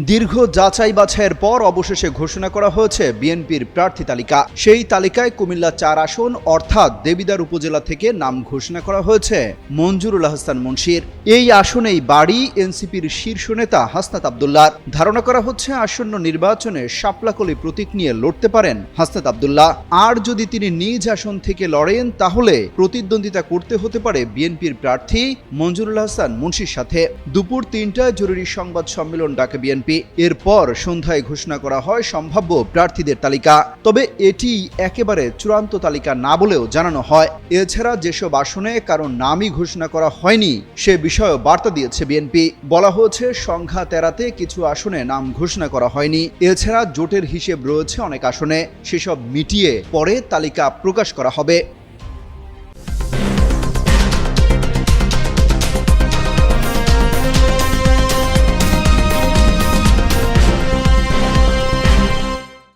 দীর্ঘ যাচাই বাছাইয়ের পর অবশেষে ঘোষণা করা হয়েছে বিএনপির প্রার্থী তালিকা। সেই তালিকায় কুমিল্লা চার আসন অর্থাৎ দেবিদার উপজেলা থেকে নাম ঘোষণা করা হয়েছে মঞ্জুরুল হাসান মুন্সির এই আসনেই বাড়ি এনসিপির শীর্ষ নেতা হাসনাত আবদুল্লাহ। ধারণা করা হচ্ছে আসন্ন নির্বাচনে শাপলাকলি প্রতীক নিয়ে লড়তে পারেন হাসনাত আবদুল্লাহ। আর যদি তিনি নিজ আসন থেকে লড়েন, তাহলে প্রতিদ্বন্দ্বিতা করতে হতে পারে বিএনপির প্রার্থী মঞ্জুরুল হাসান মুন্সির সাথে। দুপুর তিনটায় জরুরি সংবাদ সম্মেলন ডাকে বিএনপি। এরপর সন্ধ্যায় ঘোষণা করা হয় সম্ভাব্য প্রার্থীদের তালিকা। তবে এটি একেবারে চূড়ান্ত তালিকা না বলেও জানানো হয়। এছাড়া যেসব আসনে কারও নামই ঘোষণা করা হয়নি, সে বিষয়েও বার্তা দিয়েছে বিএনপি। বলা হয়েছে, সংখ্যা তেরাতে কিছু আসনে নাম ঘোষণা করা হয়নি। এছাড়া জোটের হিসেব রয়েছে অনেক আসনে। সেসব মিটিয়ে পরে তালিকা প্রকাশ করা হবে।